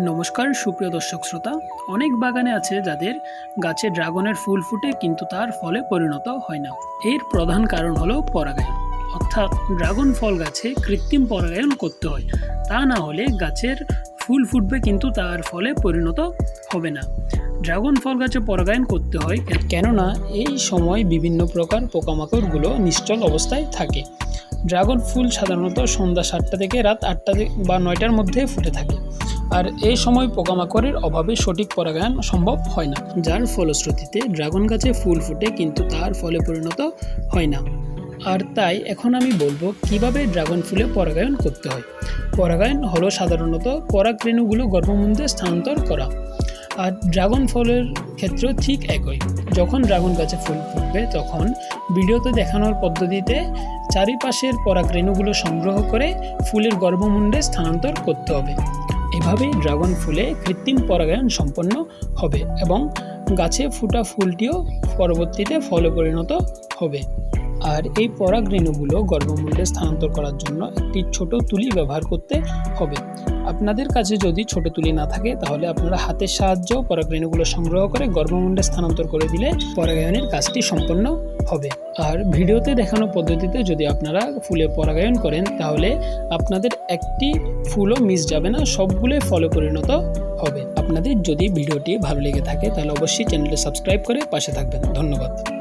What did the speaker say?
নমস্কার, সুপ্রিয় দর্শক শ্রোতা। অনেক বাগানে আছে যাদের গাছে ড্রাগনের ফুল ফুটে কিন্তু তার ফলে পরিণত হয় না। এর প্রধান কারণ হলো পরাগায়ন। অর্থাৎ ড্রাগন ফল গাছে কৃত্রিম পরাগায়ন করতে হয়। তা না হলে গাছের ফুল ফুটবে কিন্তু তার ফলে পরিণত হবে না। ড্রাগন ফল গাছে পরাগায়ন করতে হয় কেননা এই সময় বিভিন্ন প্রকার পোকামাকড়গুলো নিশ্চল অবস্থায় থাকে। ড্রাগন ফুল সাধারণত সন্ধ্যা সাতটা থেকে রাত আটটা বা নয়টার মধ্যে ফুটে থাকে। আর এই সময় পোকামাকড়ের অভাবে সঠিক পরাগায়ন সম্ভব হয় না। যার ফলশ্রুতিতে ড্রাগন গাছে ফুল ফুটে কিন্তু তার ফলে পরিণত হয় না। আর তাই এখন আমি বলব কীভাবে ড্রাগন ফুলে পরাগায়ন করতে হয়। পরাগায়ন হলো সাধারণত পরাগরেণুগুলো গর্ভমুণ্ডে স্থানান্তর করা। আর ড্রাগন ফলের ক্ষেত্রেও ঠিক একই। যখন ড্রাগন গাছে ফুল ফুটবে তখন ভিডিওতে দেখানোর পদ্ধতিতে চারিপাশের পরাগরেণুগুলো সংগ্রহ করে ফুলের গর্ভমুণ্ডে স্থানান্তর করতে হবে। এভাবেই ড্রাগন ফুলে কৃত্রিম পরাগায়ন সম্পন্ন হবে এবং গাছে ফুটা ফুলটিও পরবর্তীতে ফলে পরিণত হবে। আর এই পরাগরেণুগুলো গর্ভমূল্যে স্থানান্তর করার জন্য একটি ছোট তুলি ব্যবহার করতে হবে। আপনাদের কাছে যদি ছোট তুলি না থাকে, তাহলে আপনারা হাতের সাহায্য পরাগরেণুগুলো সংগ্রহ করে গর্ভমুণ্ডে স্থানান্তর করে দিলে পরাগায়নের কাজটি সম্পন্ন হবে। আর ভিডিওতে দেখানো পদ্ধতিতে যদি আপনারা ফুলে পরাগায়ন করেন, তাহলে আপনাদের একটি ফুলও মিস যাবে না, সবগুলোই ফলে পরিণত হবে। আপনাদের যদি ভিডিওটি ভালো লেগে থাকে, তাহলে অবশ্যই চ্যানেলটি সাবস্ক্রাইব করে পাশে থাকবেন। ধন্যবাদ।